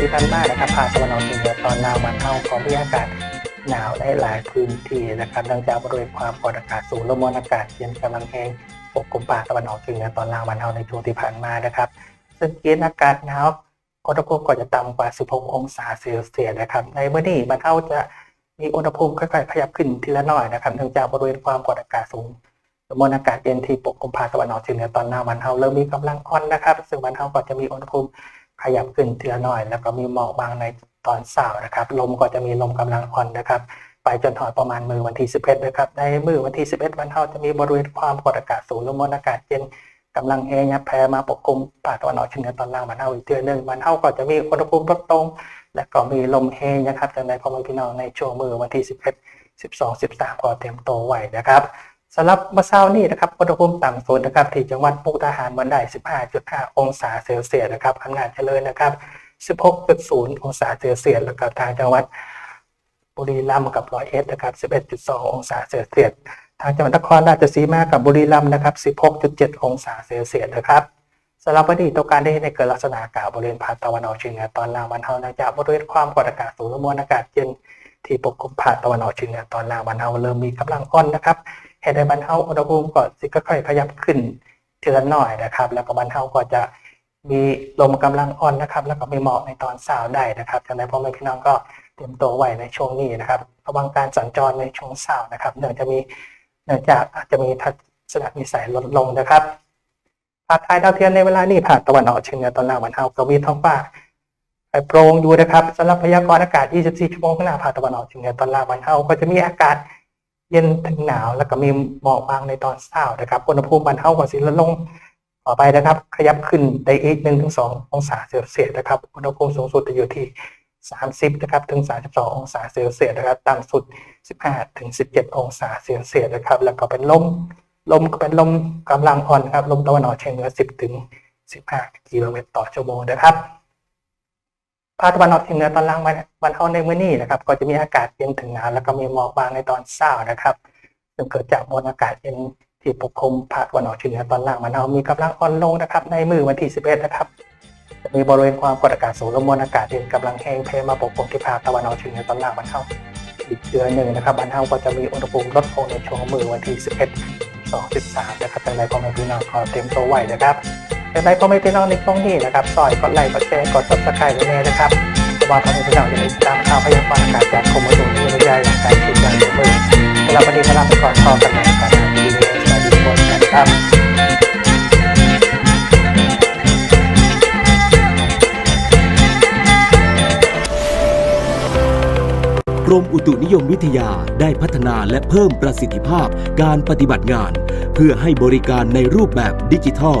ที่ผ่านมานะครับภาคตะวันออกเฉียงเหนือตอนล่างบ้านเฮาก็มีอากาศหนาวในหลายพื้นที่นะครับเนื่องจากบริเวณความกดอากาศสูงลมมวลอากาศเย็นกำลังแห้งปกคลุมภาคตะวันออกเฉียงเหนือตอนล่างบ้านเฮาในช่วงที่ผ่านมานะครับ ซึ่งเกณฑ์อากาศหนาวอุณหภูมิก็จะต่ำกว่า 16 องศาเซลเซียสนะครับ ในเมื่อนี้บ้านเฮาจะมีอุณหภูมิค่อยๆขยับขึ้นทีละน้อยนะครับเนื่องจากบริเวณความกดอากาศสูงลมมวลอากาศเย็นที่ปกคลุมภาคตะวันออกเฉียงเหนือตอนล่างวันเฮาเริ่มมีกำลังอ่อนนะครับ ซึ่งวันเฮาก็จะมีอุณหภูมิ ขยับขึ้นเทีละหน่อย แล้วก็มีหมอกบางในตอนเช้านะครับ ลมก็จะมีลมกำลังอ่อนนะครับ ไปจนถึงประมาณมือวันที่ 11 นะครับ ในมือวันที่ 11 วันเฮาจะมีบริเวณความกดอากาศสูงลมมวลอากาศเย็นกำลังแห้งยับแผ่มาปกคลุมภาตะวันออกเฉียงเหนือตอนล่างวันเฮาอีกเทื่อหนึ่งวันเฮาก็จะมีอุณหภูมิลดลงและก็มีลมแห้งนะครับจากในพ่อแม่พี่น้องในช่วงมือวันที่ 11 12 13 ก็เตรียมตัวไวนะครับ สำหรับเมื่อเช้านี้นะครับอุณหภูมิต่ำสุดนะครับที่จังหวัดมุกดาหารวันได้ 15.5 องศาเซลเซียสนะครับอำนาจเจริญนะครับ 16.0 องศาเซลเซียสแล้วก็ทางจังหวัดบุรีรัมย์กับร้อยเอ็ดนะครับ 11.2 องศาเซลเซียสทางจังหวัดนครราชสีมากับบุรีรัมย์นะครับ 16.7 องศาเซลเซียสนะครับสำหรับวันนี้ตัวการได้ในเกิดลักษณะอากาศบริเวณภาคตะวันออกเฉียงเหนือตอนล่างวันเฮานื่องจากบริเวณความกดอากาศสูงและมวลอากาศเย็นที่ปกคลุมภาคตะวันออกเฉียงเหนือตอนล่างวันเฮาเริ่มมีกำลังอ่อนนะครับ ให้ได้บรรเทาอุณหภูมิก่อนสิค่อยๆขยับขึ้นทีละหน่อยนะครับ แล้วก็บรรเทาก็จะมีลมกำลังอ่อนนะครับ แล้วก็มีหมอกในตอนเช้าได้นะครับจากนั้นพ่อแม่พี่น้องก็เตรียมตัวไว้ในช่วงนี้นะครับระวังการสัญจรในช่วงเช้านะครับ เนื่องจะมีเนื่องจากอาจจะมีทัศนวิสัยลดลงนะครับภาคไทยดาวเทียมในเวลานี้ภาคตะวันออกเฉียงเหนือตอนล่างบรรเทาก็มีท้องฟ้าไปโปร่งอยู่นะครับสำหรับพยากรณ์อากาศ 24 ชั่วโมงข้างหน้าภาคตะวันออกเฉียงเหนือตอนล่างบรรเทาก็จะมีอากาศ เย็นถึงหนาวแล้วก็มีหมอกบางในตอนเช้านะครับอุณหภูมิบรรเท่ากว่าสิลดลงต่อไปนะครับ ขยับขึ้นได้อีกหนึ่งถึงสององศาเซลเซียสนะครับอุณหภูมิสูงสุดจะอยู่ที่ 30นะครับถึง 32 องศาเซลเซียสนะครับต่ำสุด 15ถึง17 องศาเซลเซียสนะครับแล้วก็เป็นลมลมก็เป็นลมกำลังอ่อนครับลมตะวันออกเฉียงเหนือ 10ถึง15 กิโลเมตรต่อชั่วโมงนะครับ ภาคตะวันออกเฉียงเหนือตอนล่างวันวันเท่าในมื้อนี้นะครับ ก็จะมีอากาศเย็นถึงหนาวแล้วก็มีหมอกบางในตอนเช้านะครับ ซึ่งเกิดจากมวลอากาศเย็นที่ปกคลุมภาคตะวันออกเฉียงเหนือตอนล่างวันเท่ามีกำลังอ่อนลงนะครับ ในมือวันที่ 11 นะครับจะมีบริเวณความกดอากาศสูงและมวลอากาศเย็นกำลังแห้งแผ่มาปกคลุมที่ภาคตะวันออกเฉียงเหนือตอนล่างวันเท่าอีกเดือนหนึ่งนะครับวันเท่าก็จะมีอุณหภูมิลดลงในช่วงมือวันที่ 11 12, 13นะครับแต่ในพ่อแม่พี่น้องขอเตรียมตัวไว้นะครับ แต่ในพ่อแม่พี่น้องในช่วงนี้นะครับซอยกดไลค์กดแชร์กดซับสไครต์ไว้เลยนะครับเพราะว่าพ่อแม่พี่น้องจะได้ติดตามข่าวพยากรณ์อากาศจากกรมอุตุนิยมวิทยาอย่างกล้ชิดอย่างต่อเนื่องสำหรับวันนี้ก็ลาไปก่อนพอกันใหม่กับทางทีวีสวัสดีทุกคนครับกรมอุตุนิยมวิทยาได้พัฒนาและเพิ่มประสิทธิภาพการปฏิบัติงาน เพื่อให้บริการในรูปแบบดิจิทัล